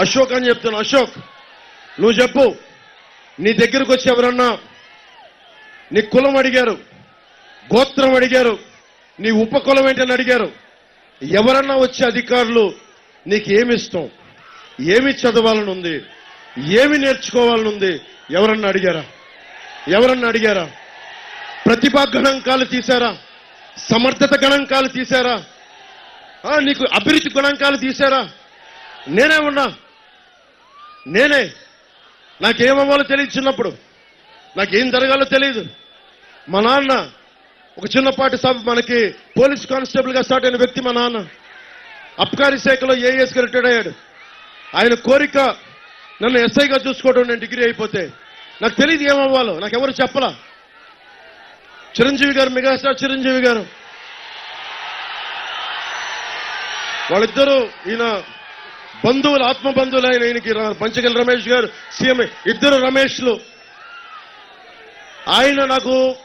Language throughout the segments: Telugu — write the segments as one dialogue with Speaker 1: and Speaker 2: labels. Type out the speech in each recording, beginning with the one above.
Speaker 1: అశోక్ అని చెప్తున్నా అశోక్. నువ్వు చెప్పు. నీ దగ్గరకు వచ్చి ఎవరన్నా నీ కులం అడిగారు గోత్రం అడిగారు నీ ఉపకులం ఏంటని అడిగారు. ఎవరన్నా వచ్చే అధికారులు నీకు ఏమి ఇష్టం ఏమి చదవాలని ఉంది ఏమి నేర్చుకోవాలని ఉంది ఎవరన్నా అడిగారా? ఎవరన్నా అడిగారా? ప్రతిభా గణాంకాలు తీశారా? సమర్థత గణాంకాలు తీశారా? నీకు అభిరుచి గణాంకాలు తీశారా? నేనే ఉన్నా. నేనే. నాకేమవ్వాలో తెలియదు చిన్నప్పుడు. నాకేం జరగాలో తెలియదు. మా నాన్న ఒక చిన్నపాటి సబ్ మనకి పోలీస్ కానిస్టేబుల్గా స్టార్ట్ అయిన వ్యక్తి మా నాన్న. అబ్కారీ శాఖలో ఏఎస్కి రిటైర్డ్ అయ్యాడు. ఆయన కోరిక నన్ను ఎస్ఐగా చూసుకోవడం నేను డిగ్రీ అయిపోతే నాకు తెలియదు ఏమవ్వాలో నాకు ఎవరు చెప్పలా? చిరంజీవి గారు మెగాస్టార్ చిరంజీవి గారు. వాళ్ళిద్దరూ ఈయన బంధువులు ఆత్మ బంధువులు ఆయన ఈయనకి పంచగల రమేష్ గారు సీఎం ఇద్దరు రమేష్లు. ఆయన నాకు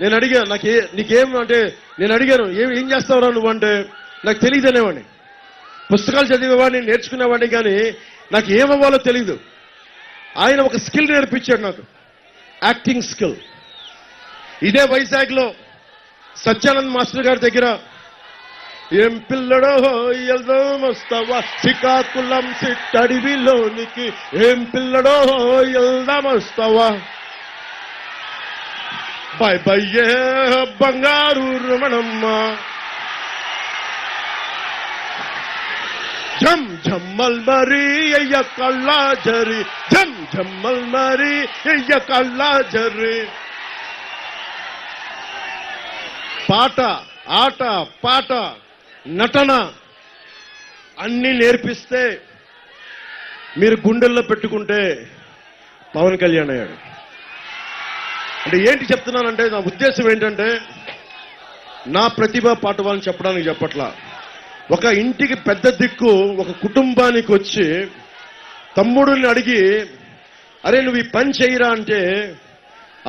Speaker 1: నేను అడిగాను నాకు ఏ నీకేం అంటే నేను అడిగాను ఏం ఏం చేస్తావురా నువ్వు అంటే నాకు తెలియదు అనేవాడిని. పుస్తకాలు చదివేవాడిని నేర్చుకునేవాడిని కానీ నాకు ఏమవ్వాలో తెలియదు ఆయన ఒక స్కిల్ నేర్పించాడు నాకు. Acting skill. ఇదే వైజాగ్లో సత్యానంద్ మాస్టర్ గారి దగ్గర ఏం పిల్లడో వెళ్దాం వస్తావా? శ్రీకాకుళం సిట్టడివిలోనికి ఏం పిల్లడో వెళ్దాం వస్తావా? బాయ్ బయ్యే బంగారు రమణమ్మ. జం జమ్మల్ మరి అయ్య కళ్ళా జరి జం జమ్మల్ మరి అయ్య కళ్ళా జరి పాట ఆట పాట. నటన అన్ని నేర్పిస్తే మీరు గుండెల్లో పెట్టుకుంటే పవన్ కళ్యాణ్ అయ్యాడు. అంటే ఏంటి చెప్తున్నానంటే నా ఉద్దేశం ఏంటంటే నా ప్రతిభ పాట వాళ్ళని చెప్పడానికి చెప్పట్లా. ఒక ఇంటికి పెద్ద దిక్కు ఒక కుటుంబానికి వచ్చి తమ్ముడిని అడిగి అరే నువ్వు ఈ పని చేయరా? అంటే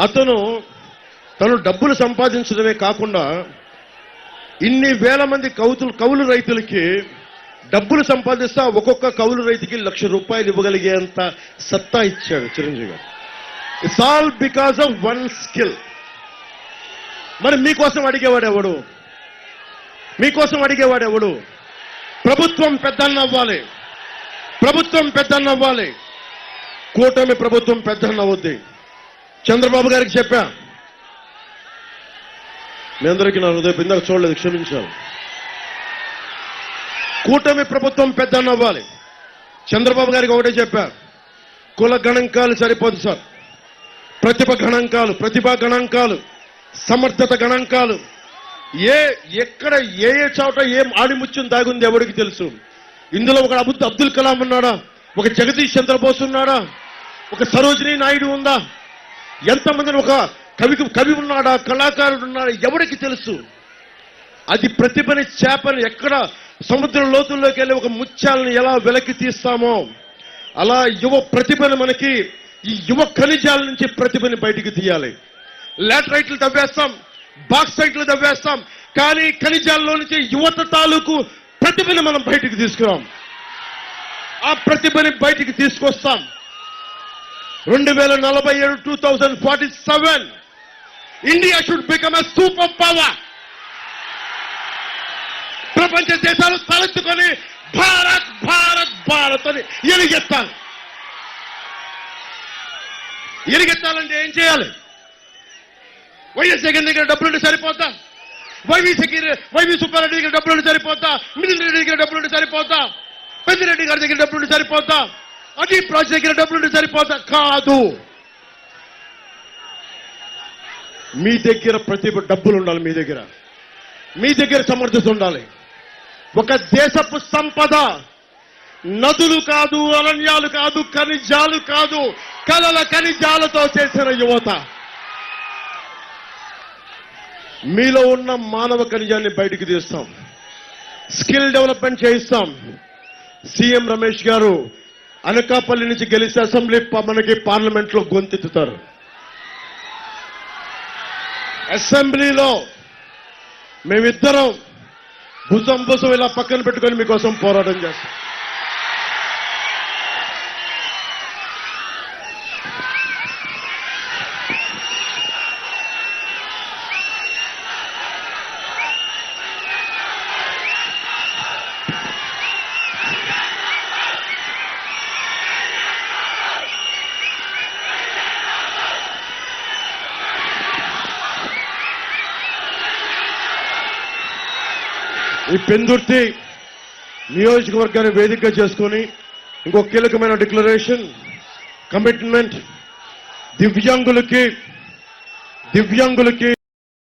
Speaker 1: అతను తను డబ్బులు సంపాదించడమే కాకుండా ఇన్ని వేల మంది కౌతులు కౌలు రైతులకి డబ్బులు సంపాదిస్తా ఒక్కొక్క కౌలు రైతుకి లక్ష రూపాయలు ఇవ్వగలిగేంత సత్తా ఇచ్చాడు Chiranjeevi garu. It's all because of one skill మరి మీకోసం అడిగేవాడు ఎవడు? మీకోసం అడిగేవాడు ఎవడు? ప్రభుత్వం పెద్దన్న అవ్వాలి ప్రభుత్వం పెద్దన్న అవ్వాలి కూటమి ప్రభుత్వం పెద్దన్నవద్ది చంద్రబాబు గారికి చెప్పా. మీ అందరికీ నా హృదయ ఇందాక చూడలేదు క్షమించాలి. కూటమి ప్రభుత్వం పెద్ద అవ్వాలి. చంద్రబాబు గారికి ఒకటే చెప్పా కుల గణాంకాలు సరిపోదు సార్. ప్రతిభ గణాంకాలు ప్రతిభా గణాంకాలు సమర్థత గణాంకాలు. ఏ ఎక్కడ ఏ ఏ చోట ఏం ఆడిముత్యం దాగుంది ఎవరికి తెలుసు? ఇందులో ఒక అబుద్ అబ్దుల్ కలాం ఉన్నాడా? ఒక జగదీష్ చంద్రబోస్ ఉన్నాడా? ఒక సరోజినీ నాయుడు ఉందా? ఎంతమందిని ఒక కవి కవి ఉన్నాడా కళాకారుడు ఉన్నాడా ఎవరికి తెలుసు? అది ప్రతిభని చేపని ఎక్కడ సముద్ర లోతుల్లోకి వెళ్ళి ఒక ముత్యాలను ఎలా వెలకి తీస్తామో అలా యువ ప్రతిభను మనకి ఈ యువ ఖనిజాల నుంచి ప్రతిభని బయటికి తీయాలి. లాటరైట్లు తవ్వేస్తాం బాక్సైట్లు తవ్వేస్తాం కానీ ఖనిజాల్లో నుంచి యువత తాలూకు ప్రతిభని మనం బయటికి తీసుకురాం. ఆ ప్రతిభని బయటికి తీసుకొస్తాం. రెండు వేల నలభై ఏడు two thousand forty seven India should become a superpower ప్రపంచ దేశాలు తలెత్తుకొని భారత్ భారత్ భారత్ అని ఎలుగెత్తాలి. ఎలుగెత్తాలంటే ఏం చేయాలి? వైఎస్ జగన్ దగ్గర డబ్బులుంటే సరిపోతా వైవి సెక్యూరి వైవి సుబ్బారెడ్డి దగ్గర డబ్బులుంటే సరిపోతా మిథున్ రెడ్డి దగ్గర డబ్బులుంటే సరిపోతా పెద్దిరెడ్డి గారి దగ్గర డబ్బులుంటే సరిపోతా అజీత్ రాజ్ దగ్గర డబ్బులుంటే సరిపోతా కాదు. మీ దగ్గర ప్రతి డబ్బులు ఉండాలి మీ దగ్గర. మీ దగ్గర సమర్థత ఉండాలి. ఒక దేశపు సంపద నదులు కాదు అరణ్యాలు కాదు ఖనిజాలు కాదు కలల ఖనిజాలతో చేసిన యువత. మీలో ఉన్న మానవ ఖనిజాన్ని బయటికి తీస్తాం. స్కిల్ డెవలప్మెంట్ చేయిస్తాం. సీఎం రమేష్ గారు అనకాపల్లి నుంచి గెలిచి అసెంబ్లీ మనకి పార్లమెంట్లో గొంతెత్తుతారు. అసెంబ్లీలో మేమిద్దరం భుజం భుజం ఇలా పక్కన పెట్టుకొని మీకోసం పోరాటం చేస్తాం. ఈ పెందుర్తి నియోజకవర్గాన్ని వేదికగా చేసుకొని ఇంకో కీలకమైన డిక్లరేషన్ కమిట్మెంట్ దివ్యాంగులకి దివ్యాంగులకి